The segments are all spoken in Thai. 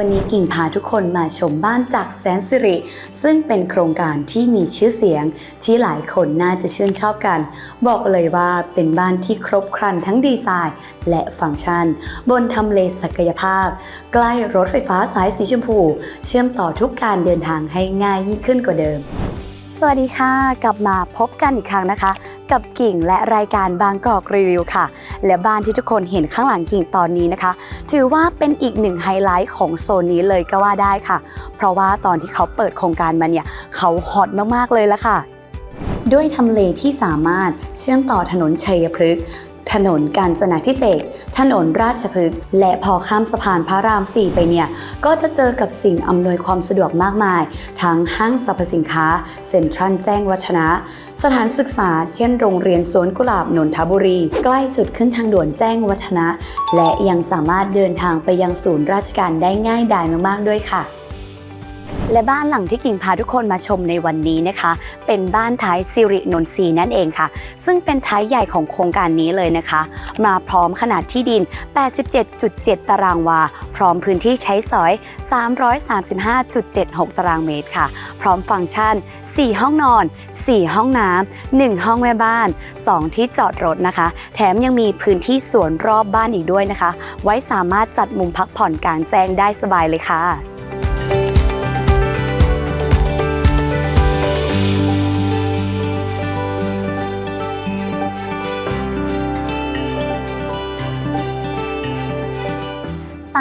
วันนี้กิ่งพาทุกคนมาชมบ้านจากแสนสิริ ซึ่งเป็นโครงการที่มีชื่อเสียงที่หลายคนน่าจะชื่นชอบกัน บอกเลยว่าเป็นบ้านที่ครบครันทั้งดีไซน์ และฟังก์ชัน บนทำเลศักยภาพ ใกล้รถไฟฟ้าสายสีชมพู เชื่อมต่อทุกการเดินทางให้ง่ายยิ่งขึ้นกว่าเดิม สวัสดีค่ะ กลับมาพบกันอีกครั้งนะคะ กับกิ่งและรายการบางกอกรีวิวค่ะ และบ้านที่ทุกคนเห็นข้างหลังกิ่งตอนนี้นะคะ ถือว่าเป็นอีกหนึ่งไฮไลท์ของโซนนี้เลยก็ว่าได้ค่ะ เพราะว่าตอนที่เขาเปิดโครงการมาเนี่ยเขาฮอตมากๆเลยละค่ะ ด้วยทำเลที่สามารถเชื่อมต่อถนนชัยพฤกษ์ ถนนกาญจนาพิเศษ ถนนราชพฤกษ์ และพอข้ามสะพานพระราม 4 ไปเนี่ย ก็จะเจอกับสิ่งอำนวยความสะดวกมากมาย ทั้งห้างสรรพสินค้า เซ็นทรัลแจ้งวัฒนะ สถานศึกษา เช่นโรงเรียนสวนกุหลาบนนทบุรี ใกล้จุดขึ้นทางด่วนแจ้งวัฒนะ และยังสามารถเดินทางไปยังศูนย์ราชการได้ง่ายดายมากๆด้วยค่ะ และบ้านหลังที่กิ่งพาทุกคนมาชมในวันนี้นะคะ เป็นบ้านท้ายสิรินนทรีนั่นเองค่ะ ซึ่งเป็นท้ายใหญ่ของโครงการนี้เลยนะคะ มาพร้อมขนาดที่ดิน 87.7 ตารางวา พร้อมพื้นที่ใช้สอย 335.76 ตารางเมตรค่ะ พร้อมฟังก์ชัน 4 ห้องนอน 4 ห้องน้ำ1ห้องแม่บ้าน 2 ที่จอดรถนะคะ แถมยังมีพื้นที่สวนรอบบ้านอีกด้วยนะคะ ไว้สามารถจัดมุมพักผ่อนกลางแจ้งได้สบายเลยค่ะ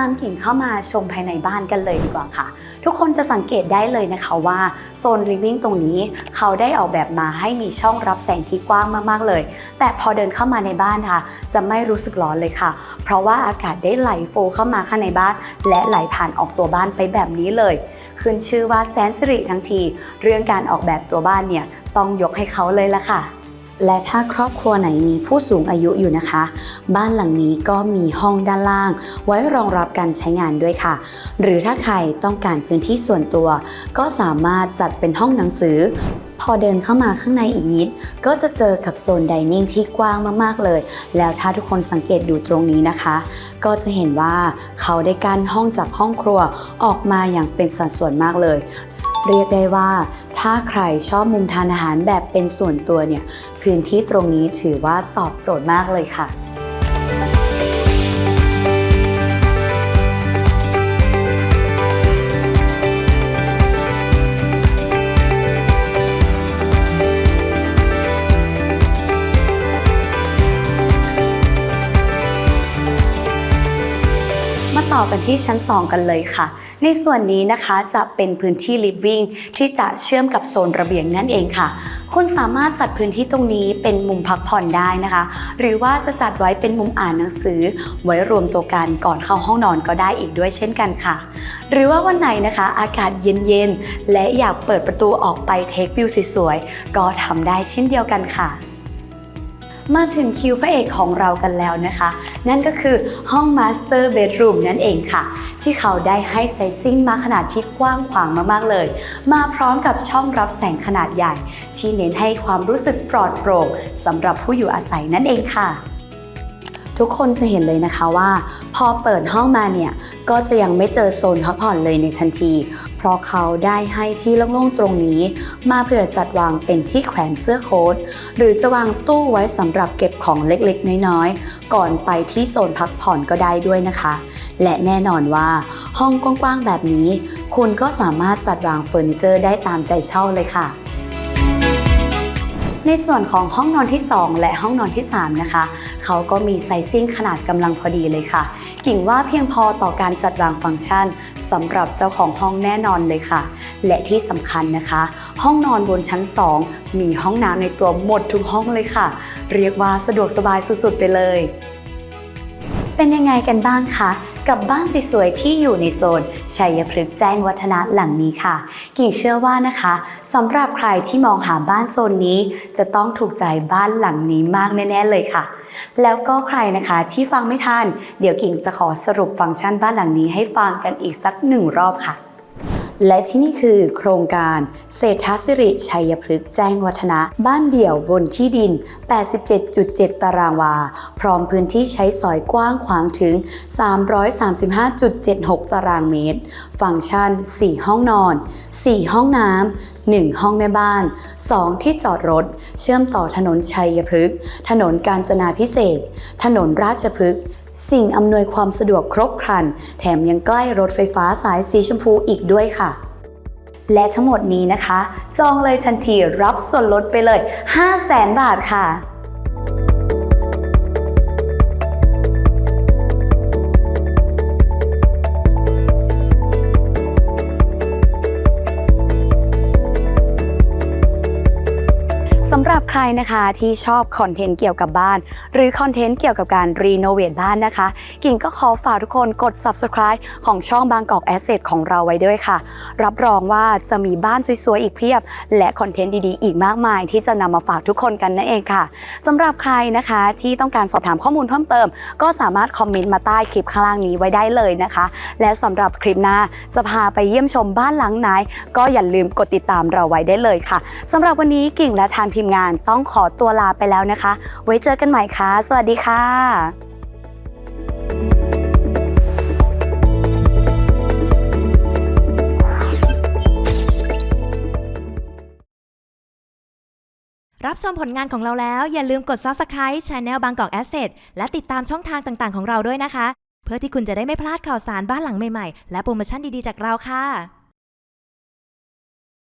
ามกิ่งเข้ามาชมภายในบ้านกันเลยดีกว่าค่ะ ทุกคนจะสังเกตได้เลยนะคะว่าโซนลิฟวิ่งตรงนี้เขาได้ออกแบบมาให้มีช่องรับแสงที่กว้างมากๆเลย แต่พอเดินเข้ามาในบ้านค่ะ จะไม่รู้สึกร้อนเลยค่ะ เพราะว่าอากาศได้ไหลโฟลเข้ามาข้างในบ้าน และไหลผ่านออกตัวบ้านไปแบบนี้เลย ขึ้นชื่อว่าแสนสิริทั้งที เรื่องการออกแบบตัวบ้านเนี่ยต้องยกให้เขาเลยละค่ะ และถ้าครอบครัวไหนมีผู้สูงอายุอยู่นะคะ บ้านหลังนี้ก็มีห้องด้านล่าง ไว้รองรับการใช้งานด้วยค่ะ หรือถ้าใครต้องการพื้นที่ส่วนตัว ก็สามารถจัดเป็นห้องหนังสือ พอเดินเข้ามาข้างในอีกนิด ก็จะเจอกับโซนไดนิ่งที่กว้างมากๆเลย แล้วถ้าทุกคนสังเกตดูตรงนี้นะคะ ก็จะเห็นว่าเขาได้กั้นห้องจากห้องครัวออกมาอย่างเป็นสัดส่วนมากเลย เรียกได้ว่า ถ้าใครชอบมุมทานอาหารแบบเป็นส่วนตัวเนี่ย พื้นที่ตรงนี้ถือว่าตอบโจทย์มากเลยค่ะ ต่อกันที่ชั้น 2 กันเลยค่ะ ในส่วนนี้นะคะจะเป็นพื้นที่ living ที่จะเชื่อมกับโซนระเบียงนั่นเองค่ะ คุณสามารถจัดพื้นที่ตรงนี้เป็นมุมพักผ่อนได้นะคะ หรือว่าจะจัดไว้เป็นมุมอ่านหนังสือ ไว้รวมตัวกันก่อนเข้าห้องนอนก็ได้อีกด้วยเช่นกันค่ะ หรือว่าวันไหนนะคะอากาศเย็นๆและอยากเปิดประตูออกไปเทควิวสวยๆก็ทำได้เช่นเดียวกันค่ะ มาถึงคิวพระเอกของเรากันแล้วนะคะ นั่นก็คือห้องมาสเตอร์เบดรูมนั่นเองค่ะ ที่เขาได้ให้ไซซิ่งมาขนาดที่กว้างขวางมากๆเลย มาพร้อมกับช่องรับแสงขนาดใหญ่ ที่เน้นให้ความรู้สึกปลอดโปร่งสำหรับผู้อยู่อาศัยนั่นเองค่ะ ทุกคนจะเห็นเลยนะคะว่า พอเปิดห้องมาเนี่ย ก็จะยังไม่เจอโซนพักผ่อนเลยในทันที เพราะเขาได้ให้ที่โล่งๆตรงนี้ มาเผื่อจัดวางเป็นที่แขวนเสื้อโค้ทหรือจะวางตู้ไว้สำหรับเก็บของเล็กๆ น้อยๆ ก่อนไปที่โซนพักผ่อนก็ได้ด้วยนะคะ และแน่นอนว่า ห้องกว้างๆแบบนี้ คุณก็สามารถจัดวางเฟอร์นิเจอร์ได้ตามใจชอบเลยค่ะ ในส่วนของห้องนอนที่ 2 และห้องนอนที่ 3 นะคะ เขาก็มีไซซิ่งขนาดกำลังพอดีเลยค่ะ กิ่งว่าเพียงพอต่อการจัดวางฟังก์ชันสำหรับเจ้าของห้องแน่นอนเลยค่ะ และที่สำคัญนะคะ ห้องนอนบนชั้น 2 มีห้องน้ำในตัวหมดทุกห้องเลยค่ะ เรียกว่าสะดวกสบายสุดๆไปเลย เป็นยังไงกันบ้างคะ กับบ้านสวยๆที่อยู่ในโซนชัยพฤกษ์แจ้งวัฒนะหลังนี้ค่ะ กิ่งเชื่อว่านะคะสำหรับใครที่มองหาบ้านโซนนี้ จะต้องถูกใจบ้านหลังนี้มากแน่ๆเลยค่ะ แล้วก็ใครนะคะที่ฟังไม่ทันเดี๋ยวกิ่งจะขอสรุปฟังก์ชันบ้านหลังนี้ให้ฟังกันอีกสักหนึ่งรอบค่ะ และที่นี่คือโครงการเศรษฐศิริชัยพฤกษ์แจ้งวัฒนะ บ้านเดี่ยวบนที่ดิน 87.7 ตารางวา พร้อมพื้นที่ใช้สอยกว้างขวางถึง 335.76 ตารางเมตร ฟังก์ชัน 4 ห้องนอน 4 ห้องน้ำ1 ห้องแม่บ้าน 2 ที่จอดรถ เชื่อมต่อถนนชัยพฤกษ์ ถนนกาญจนาพิเศษ ถนนราชพฤกษ์ สิ่งอำนวยความสะดวกครบครัน แถมยังใกล้รถไฟฟ้าสายสีชมพูอีกด้วยค่ะ และทั้งหมดนี้นะคะ จองเลยทันทีรับส่วนลดไปเลย 500,000 บาทค่ะ รับใครนะคะที่ชอบคอนเทนต์เกี่ยวกับบ้าน หรือคอนเทนต์เกี่ยวกับการรีโนเวทบ้านนะคะ กิ่งก็ขอฝากทุกคนกด subscribe ของช่องบางกอกแอสเซทของเราไว้ด้วยค่ะ รับรองว่าจะมีบ้านสวยๆอีกเพียบ และคอนเทนต์ดีๆ อีกมากมาย ที่จะนำมาฝากทุกคนกันนั่นเองค่ะสำหรับใครนะคะที่ต้องการสอบถามข้อมูลเพิ่มเติม ก็สามารถคอมเมนต์มาใต้คลิปข้างล่างนี้ไว้ได้เลยนะคะ และสำหรับคลิปหน้าจะพาไปเยี่ยมชมบ้านหลังไหน ก็อย่าลืมกดติดตามเราไว้ได้เลยค่ะสำหรับวันนี้กิ่งและทางทีมงานต้องขอตัวลาไปแล้วนะคะ ไว้เจอกันใหม่ค่ะ สวัสดีค่ะรับชมผลงานของเราแล้วอย่าลืมกด Subscribe Channel บางกอก Asset และติดตามช่องทางต่างๆของเราด้วยนะคะ เพื่อที่คุณจะได้ไม่พลาดข่าวสารบ้านหลังใหม่ๆ และโปรโมชั่นดีๆจากเราค่ะ